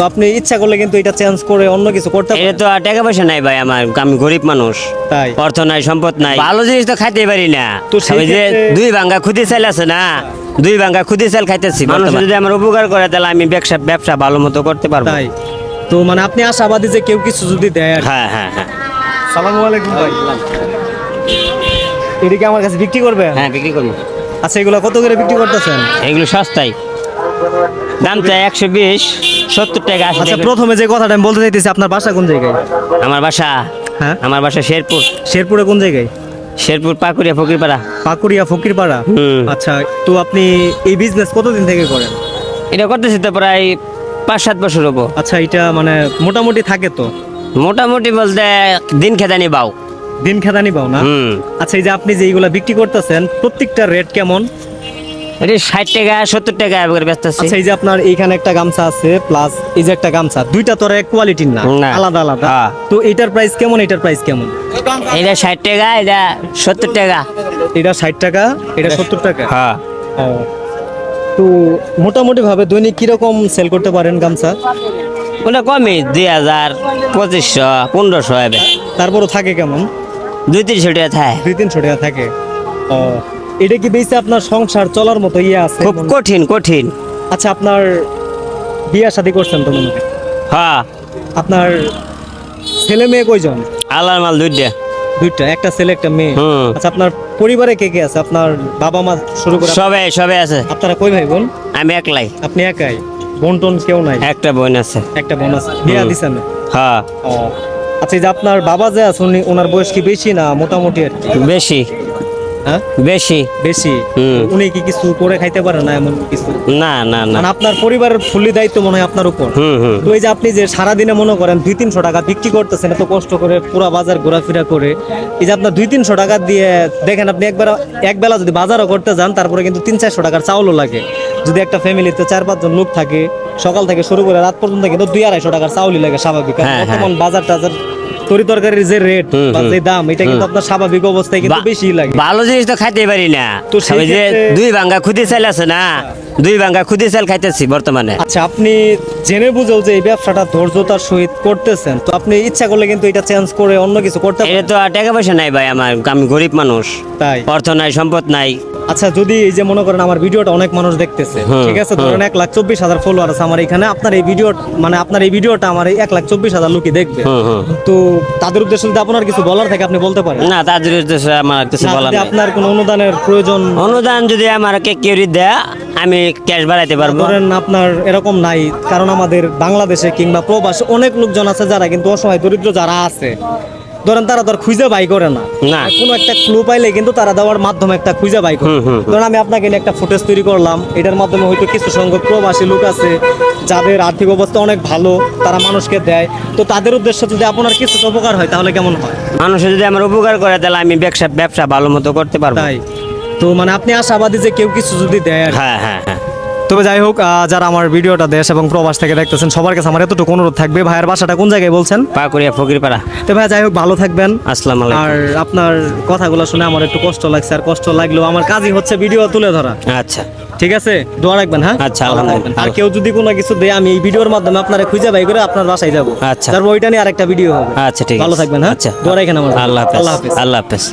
তো আপনি ইচ্ছা করলে কিন্তু এটা চেঞ্জ করে অন্য কিছু করতে এটা পারেন। তো আর টাকা পয়সা নাই ভাই আমার আমি গরিব মানুষ। তাই। অর্থ নাই সম্পদ নাই। ভালো জিনিস তো খাইতে পারি না। তো সেই যে দুই ভাঙ্গা খুদি চাল আছে না? দুই ভাঙ্গা খুদি চাল খাইতেছি মানুষ যদি আমার উপকার করে তাহলে আমি ব্যবসা ব্যবসা ভালো মতো করতে পারব। তাই। তো মানে আপনি আশাবাদী যে কেউ কিছু যদি দেয় হ্যাঁ হ্যাঁ হ্যাঁ। সালামু আলাইকুম ভাই। এদিকে আমার কাছে বিক্রি করবে হ্যাঁ বিক্রি করব। আচ্ছা এগুলো কত করে বিক্রি করতেছেন? এগুলো সস্তায়। দাম চাই একশো বিশ। সত্তর টাকা আশি আচ্ছা টাকা। প্রথমে যে কথাটা আমি বলতে চাইতেছি আপনার বাসা কোন জায়গায়? আমার বাসা হ্যাঁ? আমার বাসা শেরপুর। শেরপুরে কোন জায়গায়? শেরপুর ফকিরপাড়া। পাকুড়িয়া ফকিরপাড়া? হুম। আচ্ছা তো আপনি এই বিজনেস কতদিন থেকে করেন? এটা করতেছি তো প্রায় পাঁচ সাত বছর হব। আচ্ছা এটা মানে মোটামুটি থাকে তো? মোটামুটি বলতে দিন খেদানি বাউ। দিন খেদানি পাও না? হুম। আচ্ছা এই যে আপনি যে এইগুলা বিক্রি করতেছেন প্রত্যেকটা রেট কেমন? এটা ষাট টাকা সত্তর টাকা করে ব্যস্ত আছি আচ্ছা এই যে আপনার এইখানে একটা গামছা আছে প্লাস এই যে একটা গামছা দুইটা তো এক কোয়ালিটির না। আলাদা আলাদা। হ্যাঁ। তো এটার প্রাইস কেমন এটার প্রাইস কেমন? এটা ষাট টাকা এটা সত্তর টাকা। এটা ষাট টাকা এটা সত্তর টাকা? হ্যাঁ। তো মোটামুটি ভাবে দৈনিক কীরকম সেল করতে পারেন গামছা? ওটা কমই দুই হাজার পঁচিশশো পনেরোশো হবে তারপরও থাকে কেমন? দুই তিনশো টাকা থাকে। দুই তিনশো টাকা থাকে। ও। এটা কি বেশি আপনার সংসার চলার মতো ইয়ে আছে? খুব কঠিন কঠিন। আচ্ছা আপনার বিয়া শাদী করছেন তো মনে হ্যাঁ? আপনার ছেলে মেয়ে কয়জন? আল্লাহর মাল দুইটা। দুইটা একটা ছেলে একটা মেয়ে। আচ্ছা আপনার পরিবারে কে কে আছে? আপনার বাবা মা শুরু করে সবে সবে আছে। আপনারা কই ভাই বোন? আমি একলাই। আপনি একাই? বোন টোন কেউ নাই? একটা বোন আছে। একটা বোন আছে। বিয়া। দিছেন? হ্যাঁ। আচ্ছা যে আপনার বাবা যে আছে উনি ওনার বয়স কি বেশি না মোটামুটি আর কি? বেশি। হ্যাঁ? বেশি। বেশি? উনি কি কিছু করে খাইতে পারে না এমন কিছু? না না না। মানে আপনার পরিবারের ফুলি দায়িত্ব মনে হয় আপনার উপর? তো এই যে আপনি যে সারাদিনে মনে করেন দুই তিনশো টাকা বিক্রি করতেছেন এত কষ্ট করে পুরো বাজার ঘোরাফেরা করে এই যে আপনার দুই তিনশো টাকা দিয়ে দেখেন আপনি একবার এক বেলা যদি বাজারও করতে যান তারপরে কিন্তু তিন চারশো টাকার চাউলও লাগে। যদি একটা ফ্যামিলিতে চার পাঁচজন লোক থাকে সকাল থেকে শুরু করে রাত পর্যন্ত কিন্তু দুই আড়াইশো টাকার চাউলই লাগে স্বাভাবিক। হ্যাঁ, হ্যাঁ। বর্তমান বাজার টাজার তরি তরকারির যে রেট বা যে দাম এটা কিন্তু আপনার স্বাভাবিক অবস্থায় কিন্তু বেশি লাগে। ভালো জিনিস তো খাইতে পারি না। তো সেই যে দুই ভাঙ্গা খুদি চাল আছে না দুই ভাঙ্গা খুদি চাল খাইতেছি বর্তমানে। আচ্ছা আপনি জেনে বুঝেও যে এই ব্যবসাটা ধৈর্যতার সহিত করতেছেন তো আপনি ইচ্ছা করলে কিন্তু এটা চেঞ্জ করে অন্য কিছু করতে এটা তো টাকা পয়সা নাই ভাই আমার আমি গরিব মানুষ। তাই। অর্থ নাই সম্পদ নাই। আচ্ছা যদি এই যে মনে করেন আমার ভিডিওটা অনেক মানুষ দেখতেছে ঠিক আছে? ধরেন এক লাখ চব্বিশ হাজার ফলোয়ার আছে আমার এখানে আপনার এই ভিডিও মানে আপনার এই ভিডিওটা আমার এক লাখ চব্বিশ হাজার লোকই দেখবে। হুম তো তাদের উদ্দেশ্যে যদি আপনার কিছু বলার থাকে আপনি বলতে পারেন। না তাদের উদ্দেশ্যে আমার কিছু বলার আপনার কোনো অনুদানের প্রয়োজন অনুদান যদি আমাকে কেউ দেয় আমি ক্যাশ বাড়াইতে পারব। ধরেন আপনার এরকম নাই কারণ আমাদের বাংলাদেশে কিংবা প্রবাসে অনেক লোকজন আছে যারা কিন্তু অসহায় দরিদ্র যারা আছে ধরেন তারা ধর খুঁজে বাই করে না। না। কোনো একটা ক্লু পাইলে কিন্তু তারা দেওয়ার মাধ্যমে একটা খুঁজে বাই করে। ধরেন আমি আপনাকে নিয়ে একটা ফুটেজ তৈরি করলাম। এটার মাধ্যমে হয়তো কিছু সংখ্যক প্রবাসী লোক আছে যাদের আর্থিক অবস্থা অনেক ভালো তারা মানুষকে দেয়। তো তাদের উদ্দেশ্যে যদি আপনার কিছু উপকার হয় তাহলে কেমন হয়? মানুষের যদি আমার উপকার করে তাহলে আমি ব্যবসা ব্যবসা ভালো মতো করতে পারব। তাই। তো মানে আপনি আশাবাদী যে কেউ কিছু যদি দেয় হ্যাঁ হ্যাঁ হ্যাঁ। তবে যাই হোক যারা আমার ভিডিওটা দেশ এবং প্রবাস থেকে দেখতেছেন সবার কাছে আমার এতটুকু অনুরোধ থাকবে। ভাইয়ের বাসাটা কোন জায়গায় বলছেন? পাকুড়িয়া ফকিরপাড়া। তো ভাই যাই হোক ভালো থাকবেন। আসসালামু আলাইকুম। আর আপনার কথাগুলো শুনে আমার একটু কষ্ট লাগছে আর কষ্ট লাগলেও আমার কাজই হচ্ছে ভিডিও তুলে ধরা। আচ্ছা। ঠিক আছে? দোয়া রাখবেন হ্যাঁ? আচ্ছা, আলহামদুলিল্লাহ। আর কেউ যদি কোনো কিছু দেয় আমি এই ভিডিওর মাধ্যমে আপনারা খুঁজে বাই করে আপনার বাসায় যাব। আচ্ছা। তারপর ওইটা নিয়ে আরেকটা ভিডিও হবে। আচ্ছা ঠিক ভালো থাকবেন হ্যাঁ? আচ্ছা। দোয়া রাখেন আমার। আল্লাহ হাফেজ। আল্লাহ হাফেজ। আল্লাহ হাফেজ।